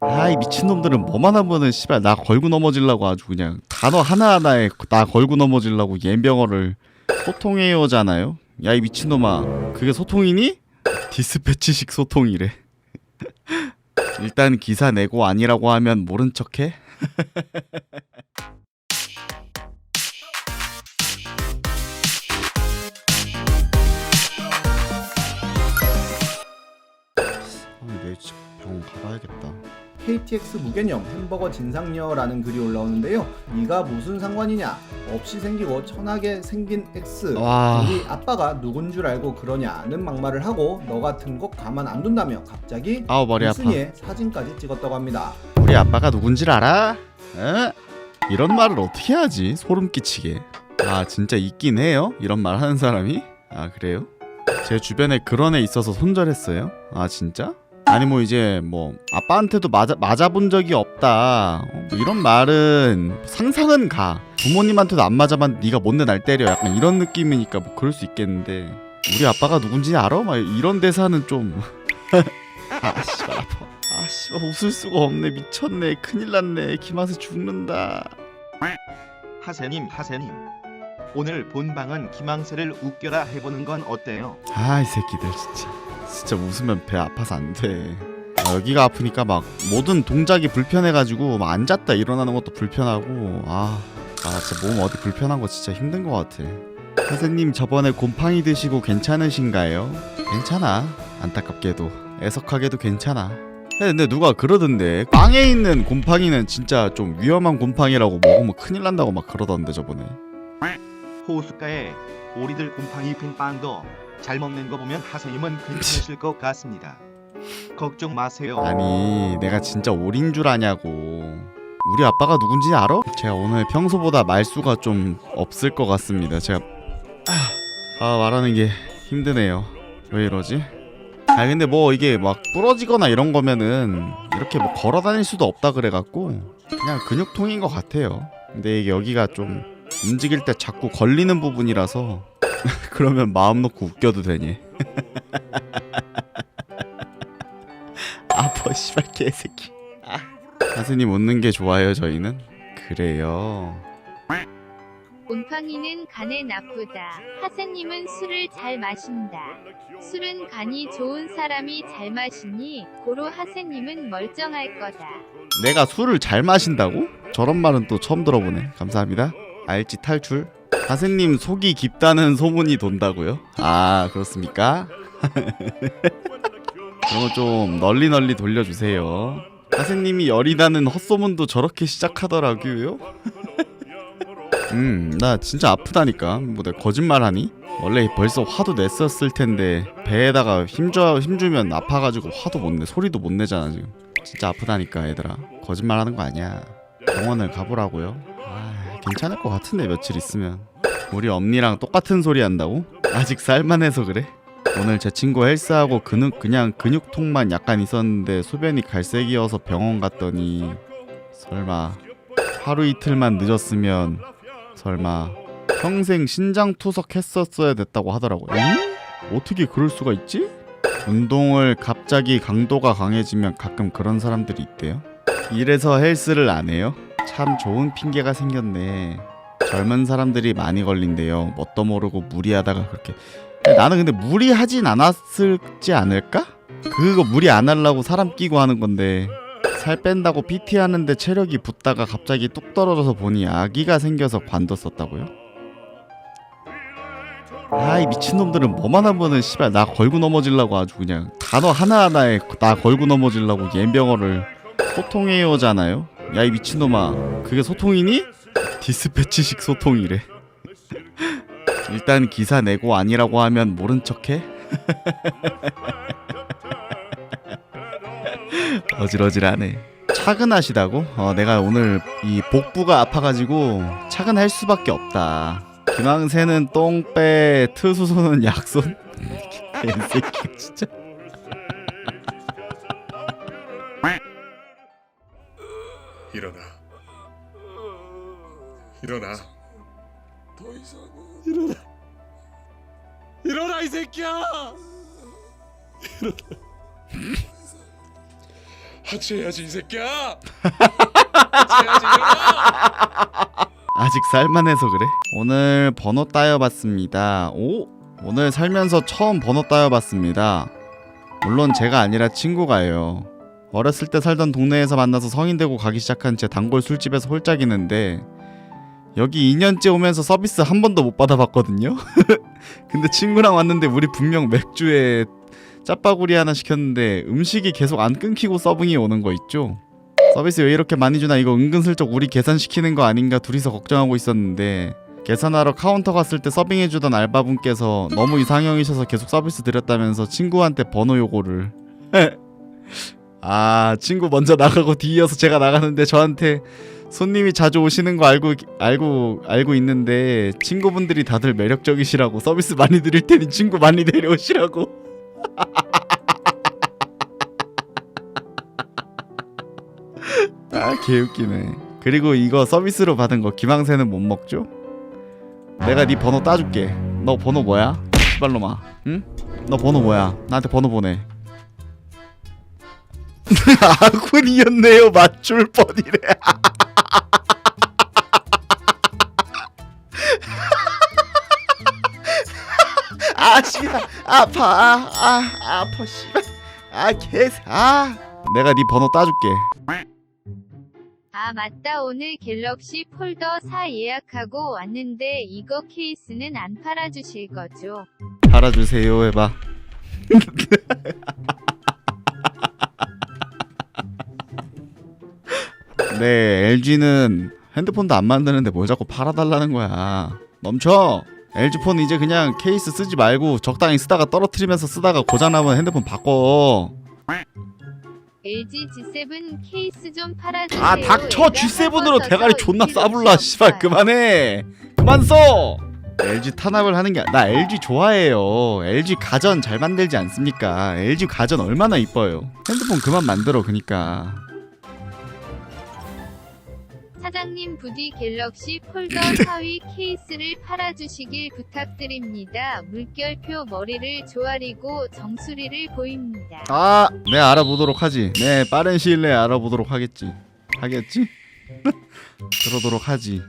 아이 미친놈들은 뭐만 하면은 씨발 나 걸고 넘어질라고 아주 그냥 단어 하나하나에 나 걸고 넘어질라고 옌병어를 소통해요잖아요 야 이 미친놈아 그게 소통이니? 디스패치식 소통이래 일단 기사 내고 아니라고 하면 모른 척해? 아, 내일 집 병원 가봐야겠다 KTX 무개념 햄버거 진상녀라는 글이 올라오는데요. 네가 무슨 상관이냐? 없이 생기고 천하게 생긴 X. 와. 우리 아빠가 누군 줄 알고 그러냐는 막말을 하고 너 같은 거 가만 안 둔다며 갑자기 아우 머리 아파 이승희의 사진까지 찍었다고 합니다. 우리 아빠가 누군지 알아? 에? 이런 말을 어떻게 하지? 소름 끼치게. 아 진짜 있긴 해요? 이런 말 하는 사람이? 아 그래요? 제 주변에 그런 애 있어서 손절했어요. 아 진짜? 아니 뭐 이제 뭐 아빠한테도 맞아 맞아본 적이 없다. 어, 뭐 이런 말은 상상은 가. 부모님한테도 안 맞아봤는데 네가 뭔데 날 때려. 약간 이런 느낌이니까 뭐 그럴 수 있겠는데 우리 아빠가 누군지 알아? 막 이런 대사는 좀. 아 씨발 아파. 아 씨발 웃을 수가 없네 미쳤네 큰일 났네 기맛에 죽는다 하세님 하세님 오늘 본방은 김항세를 웃겨라 해보는 건 어때요? 아 이 새끼들 진짜 진짜 웃으면 배 아파서 안 돼. 아, 여기가 아프니까 막 모든 동작이 불편해가지고 막 앉았다 일어나는 것도 불편하고 아, 아 진짜 몸 어디 불편한 거 진짜 힘든 것 같아. 선생님 저번에 곰팡이 드시고 괜찮으신가요? 괜찮아. 안타깝게도. 애석하게도 괜찮아. 근데 누가 그러던데? 빵에 있는 곰팡이는 진짜 좀 위험한 곰팡이라고 먹으면 큰일 난다고 막 그러던데 저번에. 호숫가에 오리들 곰팡이 핀 빵도 잘 먹는 거 보면 하세님은 괜찮으실 것 같습니다. 걱정 마세요. 아니 내가 진짜 오린 줄 아냐고 우리 아빠가 누군지 알아? 제가 오늘 평소보다 말수가 좀 없을 것 같습니다 제가 아, 아 말하는 게 힘드네요 왜 이러지? 아 근데 뭐 이게 막 부러지거나 이런 거면은 이렇게 뭐 걸어 다닐 수도 없다 그래갖고 그냥 근육통인 것 같아요 근데 여기가 좀 움직일 때 자꾸 걸리는 부분이라서 그러면 마음 놓고 웃겨도 되니 아버 씨발 개새끼 아. 하스님 웃는 게 좋아요 저희는 그래요 곰팡이는 간에 나쁘다. 하세님은 술을 잘 마신다. 술은 간이 좋은 사람이 잘 마시니 고로 하세님은 멀쩡할 거다. 내가 술을 잘 마신다고? 저런 말은 또 처음 들어보네 감사합니다 알지 탈출 하스님 속이 깊다는 소문이 돈다고요? 아 그렇습니까? 그런 거 좀 널리 널리 돌려주세요. 하스님이 열이나는 헛소문도 저렇게 시작하더라고요. 음 나 진짜 아프다니까. 뭐 내가 거짓말하니? 원래 벌써 화도 냈었을 텐데 배에다가 힘줘 힘주면 아파가지고 화도 못내 소리도 못 내잖아 지금. 진짜 아프다니까 얘들아. 거짓말하는 거 아니야. 병원을 가보라고요? 아 괜찮을 것 같은데 며칠 있으면 우리 엄니랑 똑같은 소리 한다고? 아직 살만해서 그래? 오늘 제 친구 헬스하고 근육 그냥 근육통만 약간 있었는데 소변이 갈색이어서 병원 갔더니 설마 하루 이틀만 늦었으면 설마 평생 신장 투석 했었어야 됐다고 하더라고요. 응? 어떻게 그럴 수가 있지? 운동을 갑자기 강도가 강해지면 가끔 그런 사람들이 있대요. 이래서 헬스를 안 해요? 참 좋은 핑계가 생겼네. 젊은 사람들이 많이 걸린대요. 뭣도 모르고 무리하다가 그렇게. 나는 근데 무리하진 않았을지 않을까? 그거 무리 안 하려고 사람 끼고 하는 건데 살 뺀다고 PT 하는데 체력이 붙다가 갑자기 뚝 떨어져서 보니 아기가 생겨서 관뒀었다고요? 아이 미친놈들은 뭐만 하면은 씨발 나 걸고 넘어질라고 아주 그냥 단어 하나하나에 나 걸고 넘어질라고 옌병어를 소통해요잖아요 야 이 미친놈아 그게 소통이니? 디스패치식 소통이래. 일단 기사 내고 아니라고 하면 모른 척해? 어질어질하네. 차근하시다고? 어 내가 오늘 이 복부가 아파가지고 차근할 수밖에 없다. 김항세는 똥배 트수소는 약손. 개새끼 진짜 일어나. 더 이상은 일어나 일어나 이 새끼야. 하체해야지 이 새끼야. 하체해야지 일어나. 아직 살만해서 그래? 오늘 번호 따여봤습니다. 오? 오늘 살면서 처음 번호 따여봤습니다. 물론 제가 아니라 친구가요. 어렸을 때 살던 동네에서 만나서 성인 되고 가기 시작한 제 단골 술집에서 홀짝이는데 여기 2년째 오면서 서비스 한 번도 못 받아봤거든요. 근데 친구랑 왔는데 우리 분명 맥주에 짜파구리 하나 시켰는데 음식이 계속 안 끊기고 서빙이 오는 거 있죠? 서비스 왜 이렇게 많이 주나 이거 은근슬쩍 우리 계산시키는 거 아닌가 둘이서 걱정하고 있었는데 계산하러 카운터 갔을 때 서빙해주던 알바분께서 너무 이상형이셔서 계속 서비스 드렸다면서 친구한테 번호 요구를 아 친구 먼저 나가고 뒤이어서 제가 나가는데 저한테 손님이 자주 오시는 거 알고 알고 알고 있는데 친구분들이 다들 매력적이시라고 서비스 많이 드릴 테니 친구 많이 데려오시라고 아 개웃기네 그리고 이거 서비스로 받은 거 김항세는 못 먹죠? 내가 네 번호 따줄게 너 번호 뭐야? 시발로마 응? 너 번호 뭐야? 나한테 번호 보내 아군이었네요 맞출 뻔이래. 아 씨발. 아파. 아, 아 아파 씨발. 아 개새 아 내가 네 번호 따줄게. 아 맞다. 오늘 갤럭시 폴더 4 예약하고 왔는데 이거 케이스는 안 팔아주실 거죠? 팔아주세요 해봐 네 LG는 핸드폰도 안 만드는데 뭘 자꾸 팔아달라는 거야. 멈춰! LG 폰 이제 그냥 케이스 쓰지 말고 적당히 쓰다가 떨어뜨리면서 쓰다가 고장나면 핸드폰 바꿔. LG G7 케이스 좀 팔아주세요. 아 닥쳐! 애가 G7으로 썩어서 대가리 존나 싸불라 씨발. 그만해! 그만 써! LG 탄압을 하는 게 나 LG 좋아해요. LG 가전 잘 만들지 않습니까? LG 가전 얼마나 이뻐요. 핸드폰 그만 만들어 그니까 사장님 부디 갤럭시 폴더 4위 케이스를 팔아주시길 부탁드립니다. 물결표 머리를 조아리고 정수리를 보입니다. 아, 네 알아보도록 하지. 네 빠른 시일 내에 알아보도록 하겠지. 하겠지? 그러도록 하지.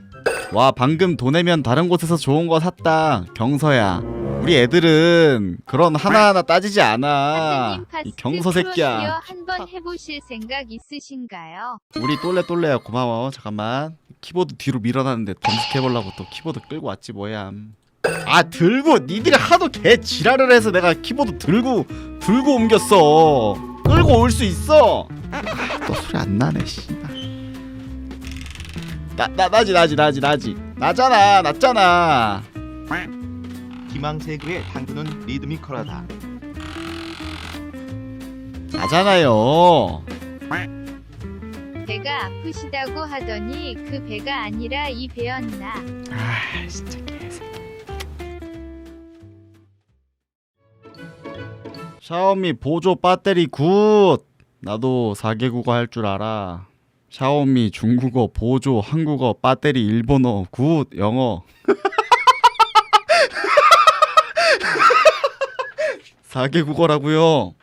와 방금 돈 내면 다른 곳에서 좋은 거 샀다. 경서야. 우리 애들은 그런 하나하나 따지지 않아. 파스트 이 경서 새끼야. 한번 해보실 생각 있으신가요? 우리 똘레 똘레야 고마워. 잠깐만. 키보드 뒤로 밀어놨는데 검색해보려고 또 키보드 끌고 왔지 뭐야. 아 들고 니들이 하도 개 지랄을 해서 내가 키보드 들고 들고 옮겼어. 끌고 올 수 있어. 아, 또 소리 안 나네 씨발. 나, 나 나지 나지 나지 나지 나잖아 났잖아. 김항세그의 당구는 리드미컬하다. 나잖아요. 배가 아프시다고 하더니 그 배가 아니라 이 배였나? 아 진짜 개새끼. 샤오미 보조 배터리 굿. 나도 4개국어 할 줄 알아. 샤오미 중국어 보조 한국어 배터리 일본어 굿 영어. 4개 국어라고요.